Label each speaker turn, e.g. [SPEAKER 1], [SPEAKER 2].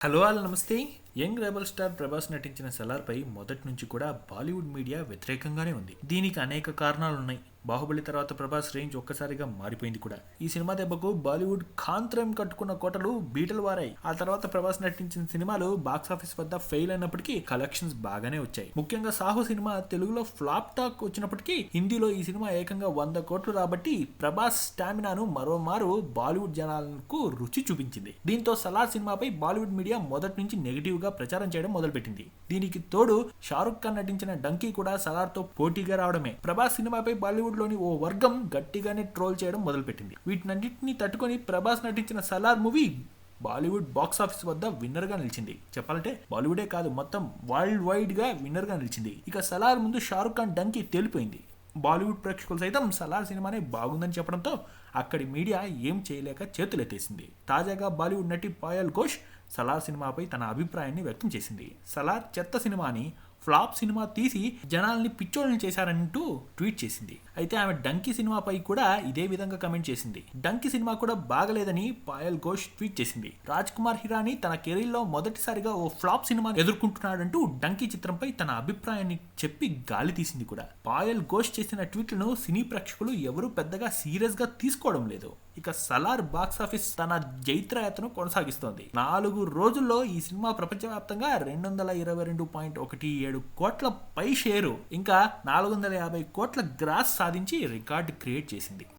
[SPEAKER 1] Hello all నమస్తే young rebel star Prabhas నటించిన సెలార్పై మొదటి నుంచి కూడా బాలీవుడ్ మీడియా వ్యతిరేకంగానే ఉంది. దీనికి అనేక కారణాలున్నాయి. బాహుబలి తర్వాత ప్రభాస్ రేంజ్ ఒక్కసారిగా మారిపోయింది కూడా. ఈ సినిమా దెబ్బకు బాలీవుడ్ కాంత్రం కట్టుకున్న కోటలు బీటలు వారాయి. ఆ తర్వాత ప్రభాస్ నటించిన సినిమాలు బాక్స్ ఆఫీస్ వద్ద ఫెయిల్ అయినప్పటికీ కలెక్షన్స్ బాగానే వచ్చాయి. ముఖ్యంగా సాహు సినిమా తెలుగులో ఫ్లాప్ టాక్ వచ్చినప్పటికీ హిందీలో ఈ సినిమా ఏకంగా వంద కోట్లు రాబట్టి ప్రభాస్ స్టామినాను మరోమారు బాలీవుడ్ జనాలకు రుచి చూపించింది. దీంతో సలార్ సినిమాపై బాలీవుడ్ మీడియా మొదటి నుంచి నెగిటివ్గా ప్రచారం చేయడం మొదలుపెట్టింది. దీనికి తోడు షారుఖ్ ఖాన్ నటించిన డంకీ కూడా సలార్తో పోటీగా రావడమే. ప్రభాస్ సినిమాపై బాలీవుడ్లోని ఓ వర్గం గట్టిగానే ట్రోల్ చేయడం మొదలుపెట్టింది. వీటినన్నింటినీ తట్టుకొని ప్రభాస్ నటించిన Salaar movie Bollywood box office వద్ద విన్నర్గా నిలిచింది. చెప్పాలంటే బాలీవుడే కాదు మొత్తం వరల్డ్ వైడ్గా విన్నర్గా నిలిచింది. ఇక సలార్ ముందు షారుఖ్ ఖాన్ డంకి తేలిపోయింది. బాలీవుడ్ ప్రేక్షకులు సైతం సలార్ సినిమానే బాగుందని చెప్పడంతో అక్కడి మీడియా ఏం చేయలేక చేతులెత్తేసింది. తాజాగా బాలీవుడ్ నటి పాయల్ ఘోష్ సలార్ సినిమాపై తన అభిప్రాయాన్ని వ్యక్తం చేసింది. సలార్ చెత్త సినిమాని ఫ్లాప్ సినిమా తీసి జనాల్ని పిచ్చోళ్ళని చేశారంటూ ట్వీట్ చేసింది. అయితే ఆమె డంకీ సినిమాపై కూడా ఇదే విధంగా కమెంట్ చేసింది. డంకీ సినిమా కూడా బాగలేదని పాయల్ ఘోష్ ట్వీట్ చేసింది. రాజ్ కుమార్ హిరానీ తన కెరీర్లో మొదటిసారిగా ఓ ఫ్లాప్ సినిమా ఎదుర్కొంటున్నాడంటూ డంకీ చిత్రంపై తన అభిప్రాయాన్ని చెప్పి గాలి తీసింది కూడా. పాయల్ ఘోష్ చేసిన ట్వీట్లను సినీ ప్రేక్షకులు ఎవరూ పెద్దగా సీరియస్గా తీసుకోవడం లేదు. ఇక సలార్ బాక్స్ ఆఫీస్ తన జైత్రయాత్రను కొనసాగిస్తోంది. నాలుగు రోజుల్లో ఈ సినిమా ప్రపంచవ్యాప్తంగా రెండు వందల ఇరవై రెండు పాయింట్ ఒకటి ఏడు కోట్ల పై షేరు ఇంకా నాలుగు వందల యాభై కోట్ల గ్రాస్ సాధించి రికార్డు క్రియేట్ చేసింది.